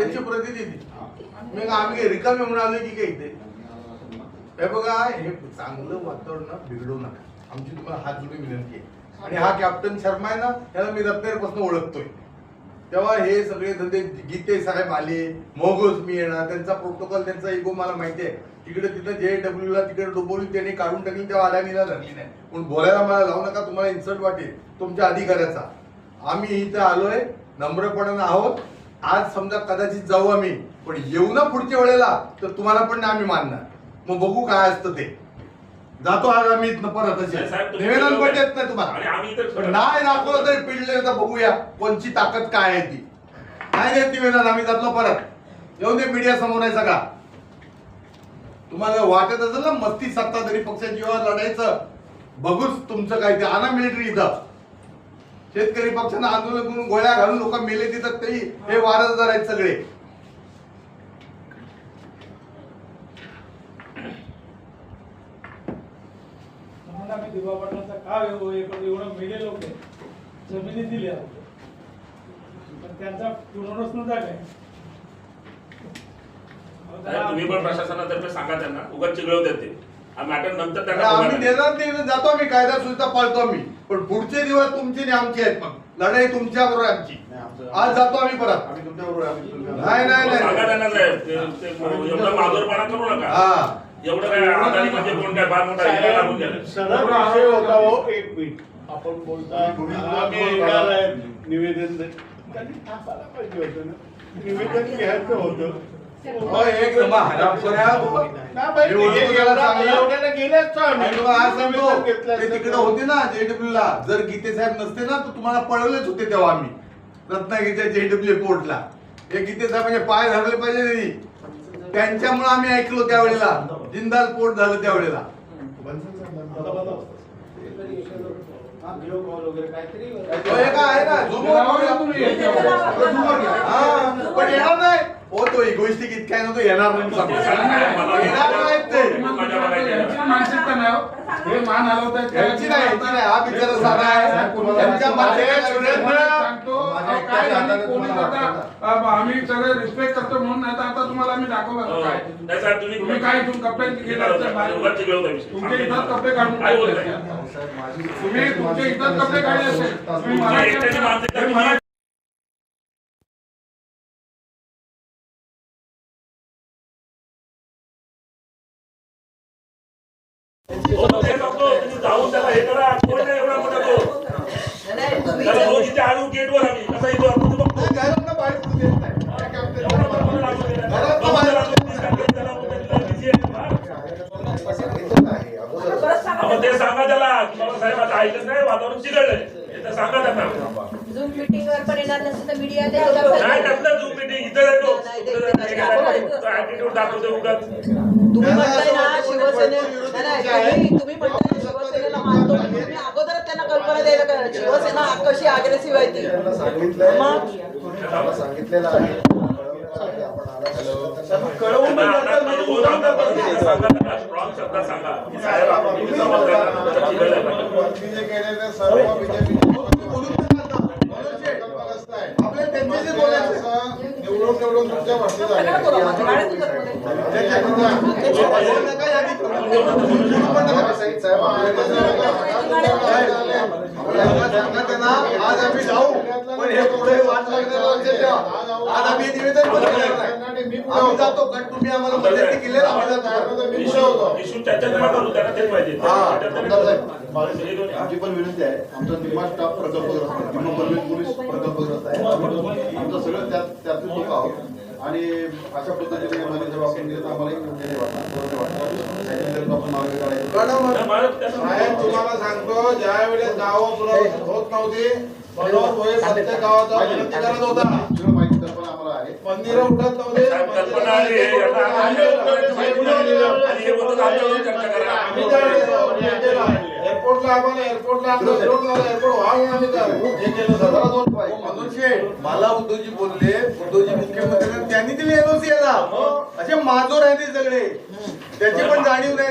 त्यांचे प्रतिनिधी. मग आम्ही रिकामे म्हणून आलो की काय इथे? हे बघा हे चांगलं वातावरण ना बिघडवू नका. आमची तुम्हाला हात जोडून विनंती आहे. आणि हा कॅप्टन शर्मा आहे ना त्याला मी रत्नागिरीपासून ओळखतोय. तेव्हा हे सगळे धंदे गीते साहेब आले मोगोस मी येणार त्यांचा प्रोटोकॉल त्यांचा इगो मला माहिती आहे. तिकडे तिथं जे डब्ल्यू ला तिकडे डोबोली त्यांनी काढून टाकली तेव्हा अडाणीला धरली नाही. पण बोलायला मला लावू नका तुम्हाला इन्सल्ट वाटेल तुमच्या अधिकाऱ्याचा आम्ही इथं आलोय नम्रपणानं आहोत. आज समजा कदाचित जाऊ आम्ही पण येऊ ना पुढच्या वेळेला तर तुम्हाला पण नाही आम्ही मानणार. मग बघू काय असतं ते. जातो आज आम्ही इथनं परत असे. निवेदन पण देत नाही तुम्हाला. नाही दाखवलं तरी पिडले तर बघूया कोणची ताकद काय आहे ती. नाही देत निवेदन आम्ही जातो परत. येऊन दे मीडिया समोर आहे सगळा. तुम्हाला वाटत असेल ना मस्ती सत्ताधारी जीवावर लढायचं बघूच तुमचं काय ते. आणा मिलिटरी इथं. शेतकरी पक्षानं आंदोलन करून गोळ्या घालून लोक मेले तिथं तरी हे वारसदार आहेत सगळे. तुम्हाला आम्ही दिवा पाटलांचा का एव- एवढं एवढं मेले लोक. जमिनी दिल्या पण त्यांचा तुम्ही पण प्रशासनातर्फे सांगा त्यांना. उगाच चिघळवतात ते. मॅटर नंतर त्यांना आम्ही बघायला देणार जातो आम्ही कायदा सुविधा पाळतो आम्ही. पण पुढचे दिवस तुमचे आणि आमचे आहेत मग. लढाई तुमच्या बरोबर आमची. आज जातो आम्ही परत. आम्ही तुमच्याबरोबर आहे, आम्ही तुमच्याबरोबर नाही नाही हो, सांगा नाही त्यांना साहेब ते- ते एवढं माजोरपणा करू नका. हा. एवढं काय अदानी म्हणजे कोण काय फार मोठा हिरा लागून गेला. सरळ विषय होता हो एक मिनिट. आपण बोलता आम्ही येणार आहे निवेदन दे- त्यांनी थांबायला पाहिजे होतं ना. निवेदन घ्यायचं होतं. तिकडे होते ना जेडब्ल्यू ला जर गीते साहेब नसते ना तर तुम्हाला पळवलेच होते तेव्हा आम्ही. रत्नागिरीच्या जेडब्ल्यू कोर्टला. हे गीते साहेबांचे पाय धरले पाहिजे त्यांच्यामुळे आम्ही ऐकलो त्यावेळेला. जिंदाल पोट झालं त्यावेळेला. हा, पण येणार नाही. हो तो इगोइस्टिक इतका आहे ना तो येणार नाही सांगतो. येणार नाहीत ते यांची मानसिकता नाही हो. हे मान नाही यांची नाही. हा बिचारा साधा आहे. त्यांच्या मागे सुरेंद्र. सांगतो. अहो, काय झालं, पोलीस आता अ, आम्ही सगळे रिस्पेक्ट करतो म्हणून नाही तर आता तुम्हाला आम्ही दाखवलं हो. काय? तुम्ही तुम्ही काय? उगाच चिघळवता विषय. तुमच्या इथं कपडे काढून काय बोलताय? तुम्ही तुमच्या इथं कपडे काढले असेल. तुम्ही मला जाऊन त्याला हे करा कोण नाही एवढा मोठा तो त्याला रोज इथे आणू गेटवर आम्ही कसा येतो. आपण ते बघतो सांगा त्याला साहेब आता ऐकत नाही वातावरण चिघळलंय तर सांगा त्यांना झूम मीटिंग वर पण येणार नसेल तर मीडिया नाही त्यातलं झूम मीटिंग इथं ऍटिट्यूड दाखवतो उगाच. तुम्ही म्हणताय ना शिवसेने नाही, तुम्ही म्हणताय ना शिवसेनेला मानतो तुम्ही अगोदरच त्यांना कल्पना द्यायला का शिवसेना कशी अग्रेसिव्ह आहे ती? त्यांना सांगितलंय मग? त्यांना सांगितलेलं आहे. आपण आला कळवून म्हणजे तुम्ही. वरती जे केलेले सर्व बीजेपी म्हणजे निवडून निवडून तुमच्या भरती झाली. सगळं करू आपण. गाड्या तुझ्यात आज आम्ही जाऊ पण हे पुढे वाट लागणार लक्षात ठेवा. आज आम्ही निवेदन आम्ही जातो तुम्ही आम्हाला मदत केली आमची पण विनंती आहे आमचा निर्माण स्टाफ प्रकल्पग्रस्त आहे पोलीस प्रकल्पग्रस्त आहे आमचं सगळं त्यात त्यातून लोक आहोत आणि अशा पद्धतीने आम्हाला जर आपण तर आम्हाला मला साहेब तुम्हाला सांगतो ज्या वेळेस गावं होत नव्हती मनोहर भोये प्रत्येक गावाचा विनंती करत होता. मंदिरं उठत नव्हते एअरपोर्टला आम्हाला एअरपोर्टला एअरपोर्ट व्हावं आम्ही काय हे केलं सतरा दोन मला उद्धवजी बोलले उद्धवजी मुख्यमंत्री त्यांनी दिली एनओसी याला. असे माजोर आहे ते सगळे. त्याची पण जाणीव नाही